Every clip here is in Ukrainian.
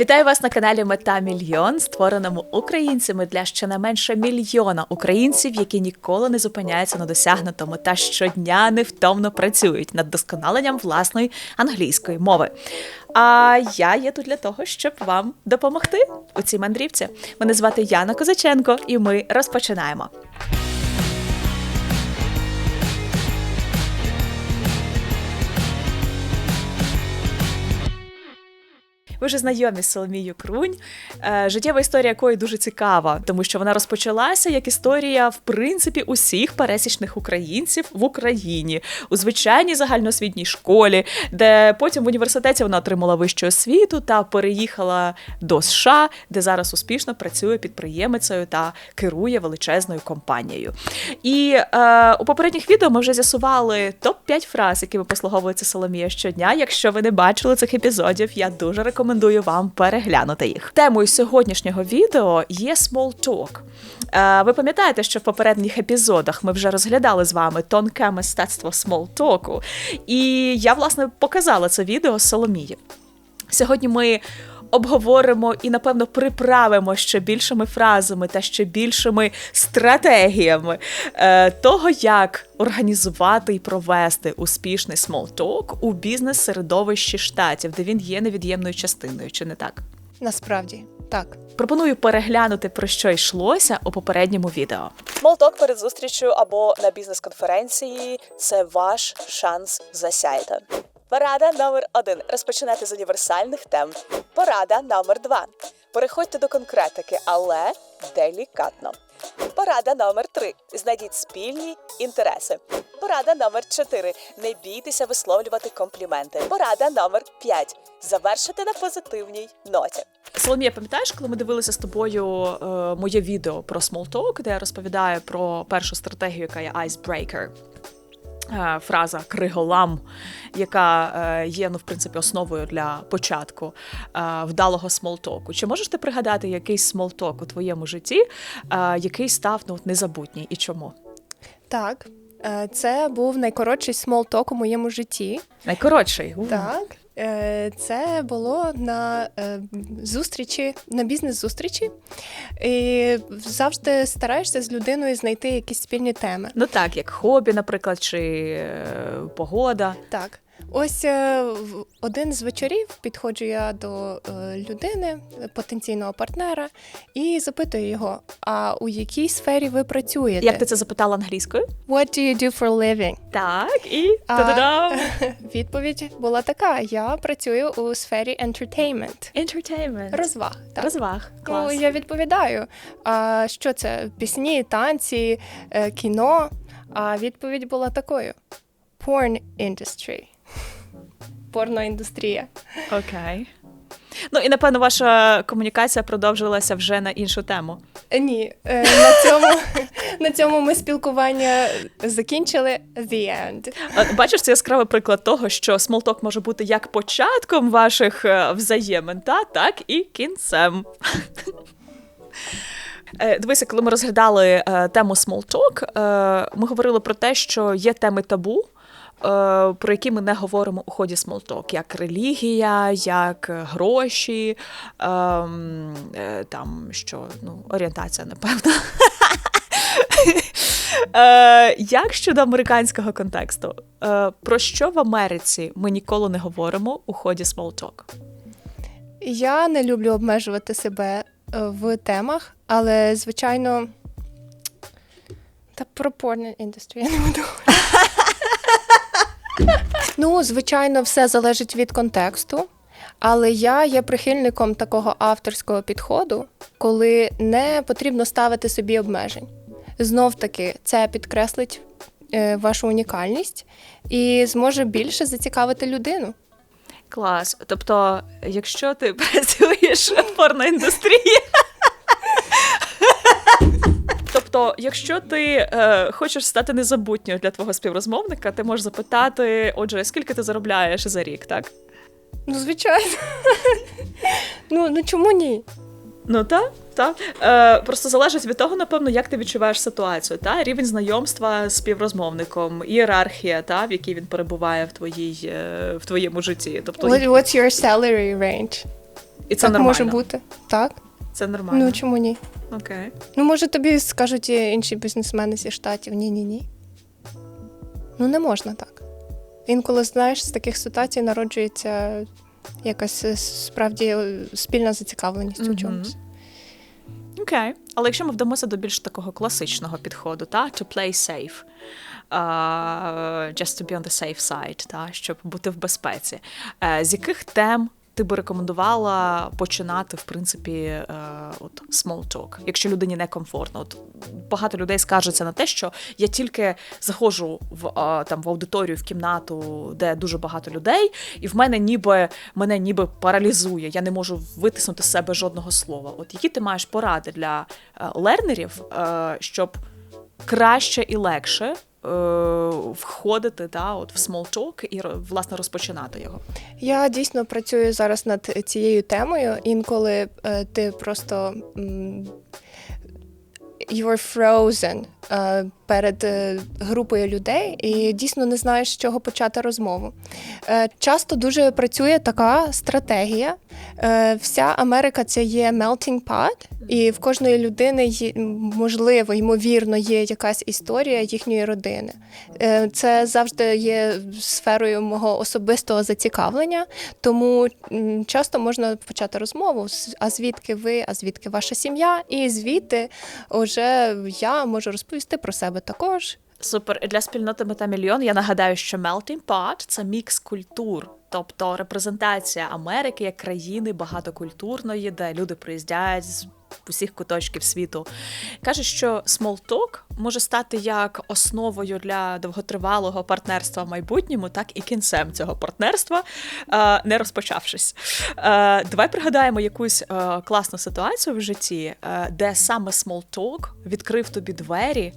Вітаю вас на каналі Мета Мільйон, створеному українцями для щонайменше мільйона українців, які ніколи не зупиняються на досягнутому та щодня невтомно працюють над досконаленням власної англійської мови. А я є тут для того, щоб вам допомогти у цій мандрівці. Мене звати Яна Козаченко, і ми розпочинаємо. Ви вже знайомі з Соломією Крунь, е, життєва історія якої дуже цікава, тому що вона розпочалася як історія, в принципі, усіх пересічних українців в Україні у звичайній загальноосвітній школі, де потім в університеті вона отримала вищу освіту та переїхала до США, де зараз успішно працює підприємицею та керує величезною компанією. І е, у попередніх відео ми вже з'ясували топ 5 фраз, якими послуговується Соломія щодня. Якщо ви не бачили цих епізодів, я дуже рекомендую вам переглянути їх. Темою сьогоднішнього відео є small talk. Е, ви пам'ятаєте, що в попередніх епізодах ми вже розглядали з вами тонке мистецтво talk, і я власне показала це відео Соломії. Сьогодні ми обговоримо і, напевно, приправимо ще більшими фразами та ще більшими стратегіями е, того, як організувати і провести успішний смолток у бізнес-середовищі штатів, де він є невід'ємною частиною, чи не так? Насправді так. Пропоную переглянути про що йшлося у попередньому відео. Смолток перед зустрічю або на бізнес-конференції це ваш шанс засяяти. Порада номер один. Розпочинати з універсальних тем. Порада номер два. Переходьте до конкретики, але делікатно. Порада номер три. Знайдіть спільні інтереси. Порада номер чотири. Не бійтеся висловлювати компліменти. Порада номер п'ять. Завершити на позитивній ноті. Соломія, пам'ятаєш, коли ми дивилися з тобою е, моє відео про смолток, де я розповідаю про першу стратегію, яка є icebreaker? Е, Фраза криголам, яка е, є ну, в принципі основою для початку е, вдалого смолтоку. Чи можеш ти пригадати якийсь смолток у твоєму житті, який став ну, незабутній і чому? Так. Це був найкоротший смолток у моєму житті. Найкоротший. Так. Е, Це було на е, зустрічі, на бізнес-зустрічі. І завжди стараєшся з людиною знайти якісь спільні теми. Ну так, як хобі, наприклад, чи е, погода. Так. Ось е, в один з вечорів підходжу я до е, людини, потенційного партнера, і запитую його: а у якій сфері ви працюєте? Як ти це запитала англійською? What do you do for a living? Так, і та-да-дам! Відповідь була така: я працюю у сфері entertainment. Entertainment. Розваг. Так. Розваг. Клас. Ну, я відповідаю. А що це? Пісні, танці, е, кіно. А відповідь була такою: porn industry. Порноіндустрія. Окей. Ну і напевно ваша комунікація продовжилася вже на іншу тему. Е, Ні, е, на цьому, на цьому ми спілкування закінчили the end. Бачиш, це яскравий приклад того, що смолток може бути як початком ваших е, взаємин, та, так і кінцем. Дивися, коли ми розглядали тему смолток, ми говорили про те, що є теми табу. Е, Про які ми не говоримо у ході смолток, як релігія, як гроші, ем, е, там що ну, орієнтація, напевно. Е, як щодо американського контексту, про що в Америці ми ніколи не говоримо у ході смолток? Я не люблю обмежувати себе в темах, але звичайно. Та про порно індустрію я не буду. Ну, звичайно, все залежить від контексту. Але я є прихильником такого авторського підходу, коли не потрібно ставити собі обмежень. Знов таки, це підкреслить е, вашу унікальність і зможе більше зацікавити людину. Клас. Тобто, якщо ти працюєш в порноіндустрії. Тобто, якщо ти е, хочеш стати незабутньою для твого співрозмовника, ти можеш запитати, отже, скільки ти заробляєш за рік, так? Ну, звичайно. ну, ну чому ні? Ну так, так. Е, просто залежить від того, напевно, як ти відчуваєш ситуацію, та рівень знайомства з співрозмовником, ієрархія, та в якій він перебуває в твоїй е, в твоєму житті. Тобто What, what's your salary range? І це так нормально. може бути. Так. Це нормально. Ну чому ні? Окей. Ну, може, тобі скажуть і інші бізнесмени зі штатів ні, ні. Ну, не можна так. Інколи, знаєш, з таких ситуацій народжується якась е, справді е, спільна зацікавленість у чомусь. Окей. Але якщо ми вдамося до більш такого класичного підходу, та to play safe. Uh, just to be on the safe side, та, щоб бути в безпеці. Е, з яких тем ти би рекомендувала починати, в принципі, е, от small talk, якщо людині некомфортно? От багато людей скаржаться на те, що я тільки заходжу в е, там в аудиторію, в кімнату, де дуже багато людей, і в мене ніби мене ніби паралізує. Я не можу витиснути з себе жодного слова. От які ти маєш поради для е, лернерів, е, щоб краще і легше входити та, от, в talk і власне розпочинати його? Я дійсно працюю зараз над цією темою. Інколи е, ти просто you're frozen е, перед е, групою людей і дійсно не знаєш, з чого почати розмову. Е, часто дуже працює така стратегія. Е, вся Америка це є melting pot, і в кожної людини можливо, ймовірно, є якась історія їхньої родини. Е, Це завжди є сферою мого особистого зацікавлення, тому часто можна почати розмову. А звідки ви, а звідки ваша сім'я? І звідти вже я можу розповісти про себе також. Супер. Для спільноти мета мільйон. Я нагадаю, що Melting Pot – це мікс культур, тобто репрезентація Америки як країни багатокультурної, де люди приїздять з усіх куточків світу. Каже, що смолток може стати як основою для довготривалого партнерства в майбутньому, так і кінцем цього партнерства, е, не розпочавшись. Е, Давай пригадаємо якусь е, класну ситуацію в житті, де саме смолток відкрив тобі двері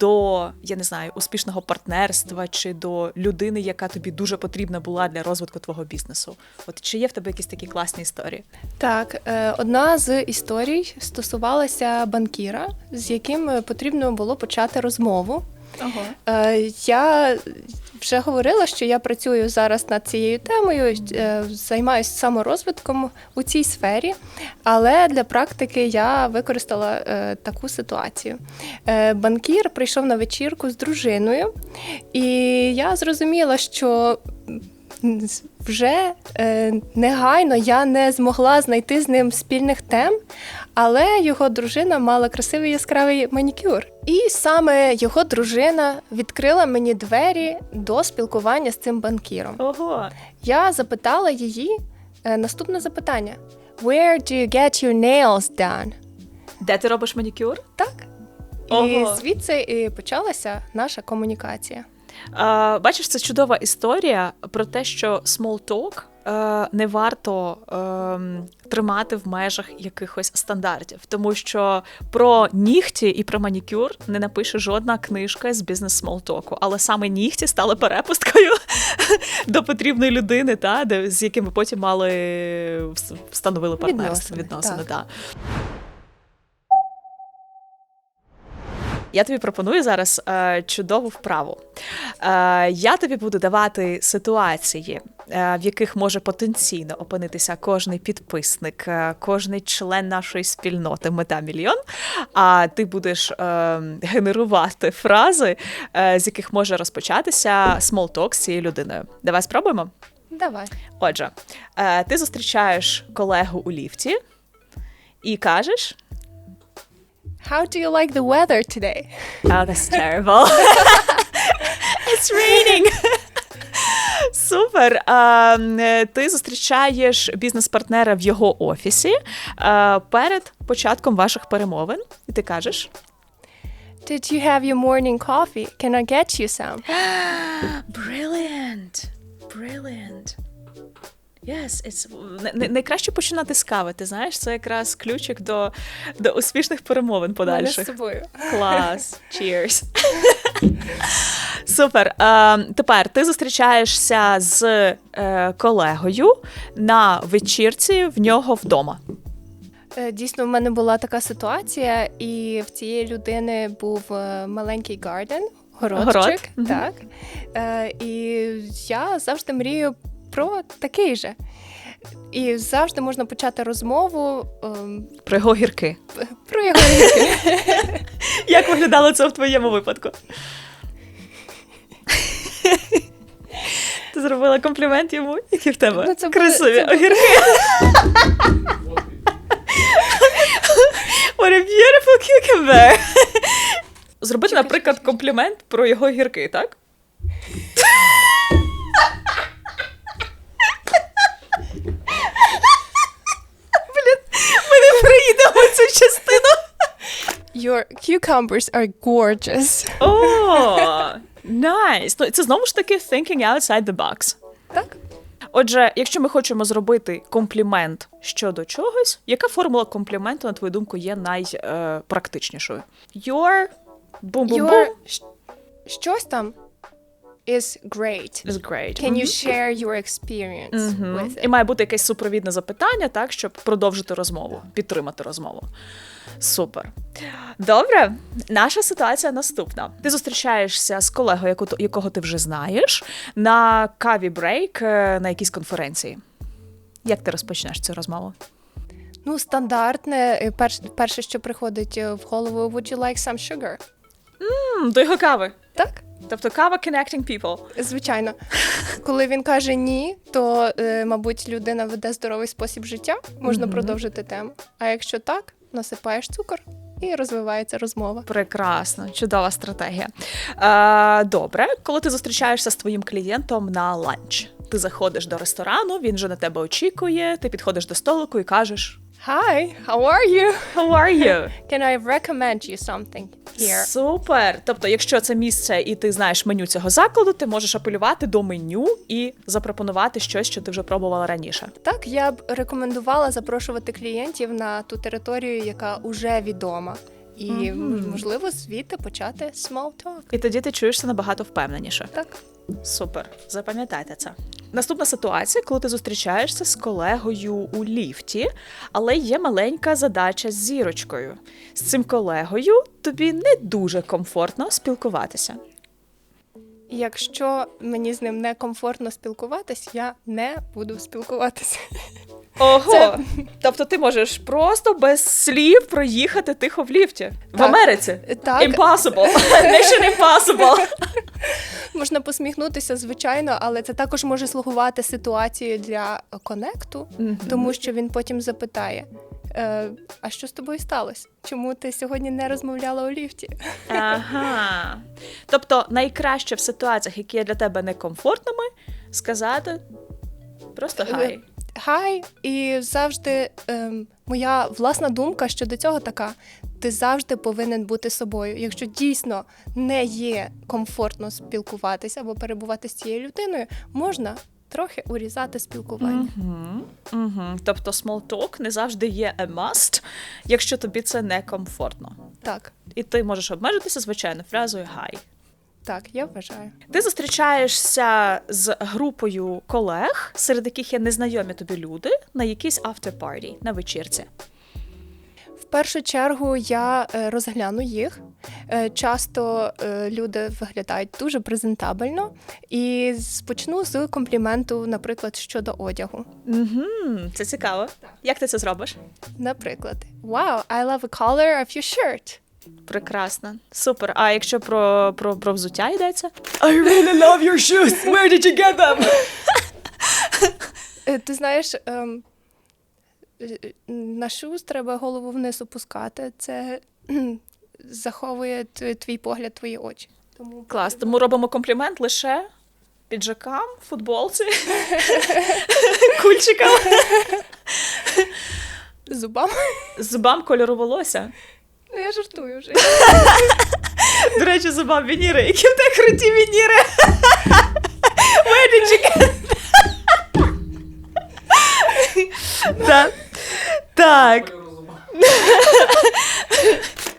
до, я не знаю, успішного партнерства чи до людини, яка тобі дуже потрібна була для розвитку твого бізнесу. От чи є в тебе якісь такі класні історії? Так, е, одна з історій стосувалася банкіра, з яким е, потрібно було почати розмову. Е, Я вже говорила, що я працюю зараз над цією темою, е, займаюся саморозвитком у цій сфері, але для практики я використала е, таку ситуацію. Банкір прийшов на вечірку з дружиною, і я зрозуміла, що вже е, негайно я не змогла знайти з ним спільних тем, але його дружина мала красивий яскравий манікюр. І саме його дружина відкрила мені двері до спілкування з цим банкіром. Ого. Я запитала її е, наступне запитання: Where do you get your nails done? Де ти робиш манікюр? Так. І Ого. звідси і почалася наша комунікація. Е, бачиш, це чудова історія про те, що small talk не варто е, тримати в межах якихось стандартів, тому що про нігті і про манікюр не напише жодна книжка з бізнес смолтоку, але саме нігті стали перепусткою до потрібної людини, та де з яким ви потім мали встановили партнерство Відносини, відносини. так. Та. Я тобі пропоную зараз е, чудову вправу. Е, я тобі буду давати ситуації, е, в яких може потенційно опинитися кожний підписник, е, кожний член нашої спільноти Мета Мільйон. А ти будеш е, генерувати фрази, е, з яких може розпочатися small talk з цією людиною. Давай спробуємо. Давай. Отже, е, ти зустрічаєш колегу у ліфті і кажеш. How do you like the weather today? Oh, that's terrible. It's raining. Супер. А, е, ти зустрічаєш бізнес-партнера в його офісі е, перед початком ваших перемовин, і ти кажеш: Did you have your morning coffee? Can I get you some? Brilliant! Brilliant! Yes, it's... Най- най- Найкраще починати з кави, ти знаєш, це якраз ключик до, до успішних перемовин Мене з подальших. собою. Клас. Cheers. Супер. Е, тепер ти зустрічаєшся з е, колегою на вечірці в нього вдома. Е, Дійсно, в мене була така ситуація, і в цієї людини був е, маленький гарден, городчик. Город. Так. Е, І я завжди мрію про такий же. І завжди можна почати розмову ем, Про його гірки. про його гірки. Як виглядало це в твоєму випадку? Ти зробила комплімент йому, які в тебе Ну, це були- красиві це були- огірки. What a beautiful cucumber. Зробити, наприклад, комплімент про його гірки, так? Блін, ми не приїдемо цю частину. Your cucumbers are gorgeous. О, найс. Ну, це знову ж таки thinking outside the box. Так? Отже, якщо ми хочемо зробити комплімент щодо чогось, яка формула компліменту, на твою думку, є найпрактичнішою? Your бум-бум-бум Your щось там is great. is great. Can you share your experience Мгм. with І має бути якесь супровідне запитання, так, щоб продовжити розмову, підтримати розмову. Супер. Добре, наша ситуація наступна. Ти зустрічаєшся з колегою, якого ти вже знаєш, на каві брейк е, на якійсь конференції. Як ти розпочнеш цю розмову? Ну, стандартне, е, перш, перше, що приходить е, в голову, would you like some sugar? М, до його кави. Так? Тобто кава connecting people. Звичайно. Коли він каже ні, то, мабуть, людина веде здоровий спосіб життя, можна Мгм. продовжити тему. А якщо так, насипаєш цукор і розвивається розмова. Прекрасно, чудова стратегія. Е, добре, коли ти зустрічаєшся з твоїм клієнтом на ланч, ти заходиш до ресторану, він вже на тебе очікує, ти підходиш до столику і кажеш: Hi, how are you? How are you? Can I recommend you something here? Супер! Тобто, якщо це місце і ти знаєш меню цього закладу, ти можеш апелювати до меню і запропонувати щось, що ти вже пробувала раніше. Так, я б рекомендувала запрошувати клієнтів на ту територію, яка уже відома. І Мгм. можливо звідти почати small talk. І тоді ти чуєшся набагато впевненіше. Так. Супер, запам'ятайте це. Наступна ситуація, коли ти зустрічаєшся з колегою у ліфті, але є маленька задача з зірочкою. З цим колегою тобі не дуже комфортно спілкуватися. Якщо мені з ним некомфортно спілкуватись, я не буду спілкуватися. Ого! Це- Тобто ти можеш просто без слів проїхати тихо в ліфті. В Так. Америці. Так, Impossible. Mission impossible. можна посміхнутися, звичайно, але це також може слугувати ситуацією для конекту, тому що він потім запитає: е, а що з тобою сталося? Чому ти сьогодні не розмовляла у ліфті? Ага. Тобто найкраще в ситуаціях, які є для тебе некомфортними, сказати просто гай. Хай, і завжди ем, моя власна думка щодо цього така: ти завжди повинен бути собою. Якщо дійсно не є комфортно спілкуватися або перебувати з цією людиною, можна трохи урізати спілкування. Угу. Угу. Тобто small talk не завжди є a must, якщо тобі це некомфортно. Так, І ти можеш обмежитися, звичайно, фразою гай. Так, я вважаю. Ти зустрічаєшся з групою колег, серед яких є незнайомі тобі люди, на якійсь after-party, на вечірці. В першу чергу я е, розгляну їх. Е, Часто е, люди виглядають дуже презентабельно, і почну з компліменту, наприклад, щодо одягу. Угу. Це цікаво. Як ти це зробиш? Наприклад, Wow, I love the color of your shirt. Прекрасно. Супер. А якщо про, про, про взуття йдеться? I really love your shoes. Where did you get them? Е, Ти знаєш, ем, е, на шуз треба голову вниз опускати. Це кхм, заховує твій погляд, твої очі. Тому Клас. Тому робимо комплімент лише піджакам, футболці, кульчикам, зубам. зубам кольору волосся. Ну, я жартую вже. До речі, зубам вініри. Які в тебе круті вініри. Get Так. Так.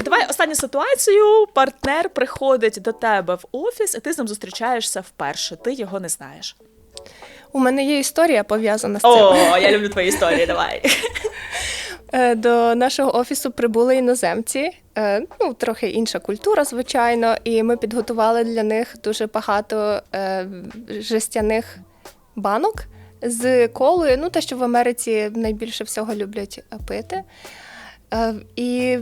Давай останню ситуацію. Партнер приходить до тебе в офіс, і ти з ним зустрічаєшся вперше. Ти його не знаєш. У мене є історія пов'язана з цим. О, я люблю твої історії. Давай. Е, До нашого офісу прибули іноземці. Е, Ну, трохи інша культура, звичайно, і ми підготували для них дуже багато е, жестяних банок з колою, ну те, що в Америці найбільше всього люблять пити. І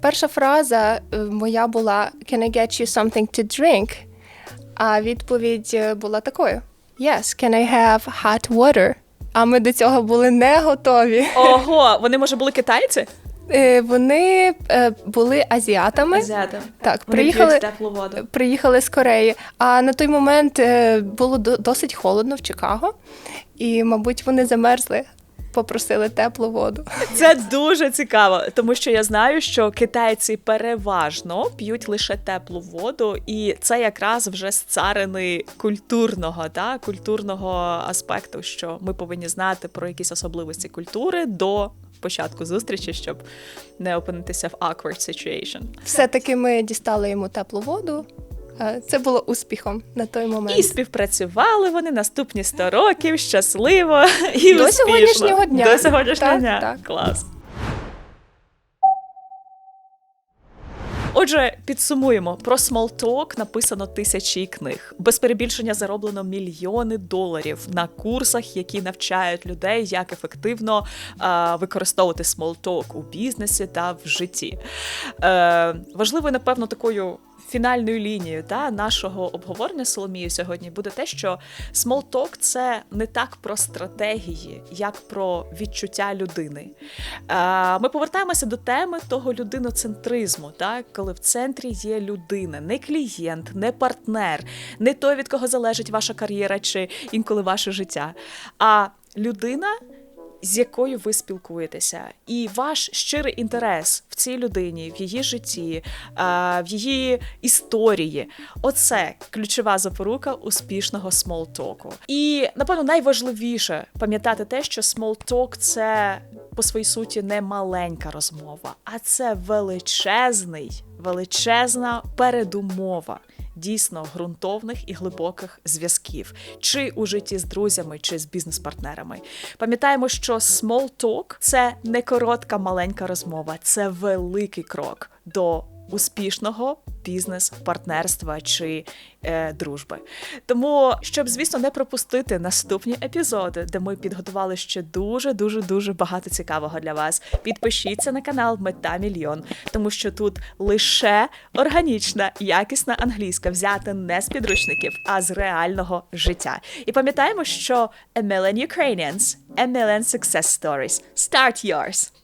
перша фраза моя була Can I get you something to drink? А відповідь була такою: Yes, can I have hot water? А ми до цього були не готові. Ого, вони може були китайці? Е, Вони е, були азіатами. Азіати. Так, Вони приїхали, п'ють теплу воду. приїхали з Кореї. А на той момент е, було до- досить холодно в Чикаго, і, мабуть, вони замерзли, попросили теплу воду. Це дуже цікаво, тому що я знаю, що китайці переважно п'ють лише теплу воду, і це якраз вже з царини культурного, та культурного аспекту, що ми повинні знати про якісь особливості культури до початку зустрічі, щоб не опинитися в awkward situation. Все-таки ми дістали йому теплу воду. Це було успіхом на той момент. І співпрацювали вони наступні 100 років щасливо і До успішно. сьогоднішнього дня. До сьогоднішнього Так, дня. так. Клас. Отже, підсумуємо про смолток написано тисячі книг. Без перебільшення зароблено мільйони доларів на курсах, які навчають людей, як ефективно е, використовувати смолток у бізнесі та в житті. Е, важливою, напевно, такою фінальною лінією та, нашого обговорення з Соломією сьогодні буде те, що talk – це не так про стратегії, як про відчуття людини. Ми повертаємося до теми того людиноцентризму, так? коли в центрі є людина, не клієнт, не партнер, не той, від кого залежить ваша кар'єра чи інколи ваше життя, а людина з якою ви спілкуєтеся, і ваш щирий інтерес в цій людині, в її житті, в її історії оце ключова запорука успішного смолтоку. І напевно найважливіше пам'ятати те, що смолток це по своїй суті не маленька розмова, а це величезний, величезна передумова дійсно ґрунтовних і глибоких зв'язків, чи у житті з друзями, чи з бізнес-партнерами. Пам'ятаємо, що small talk – це не коротка маленька розмова, це великий крок до успішного бізнес-партнерства чи е, дружби. Тому, щоб, звісно, не пропустити наступні епізоди, де ми підготували ще дуже дуже дуже багато цікавого для вас. Підпишіться на канал Мета Мільйон, тому що тут лише органічна, якісна англійська, взята не з підручників, а з реального життя. І пам'ятаємо, що A Million Ukrainians, A Million Success Stories. Start yours!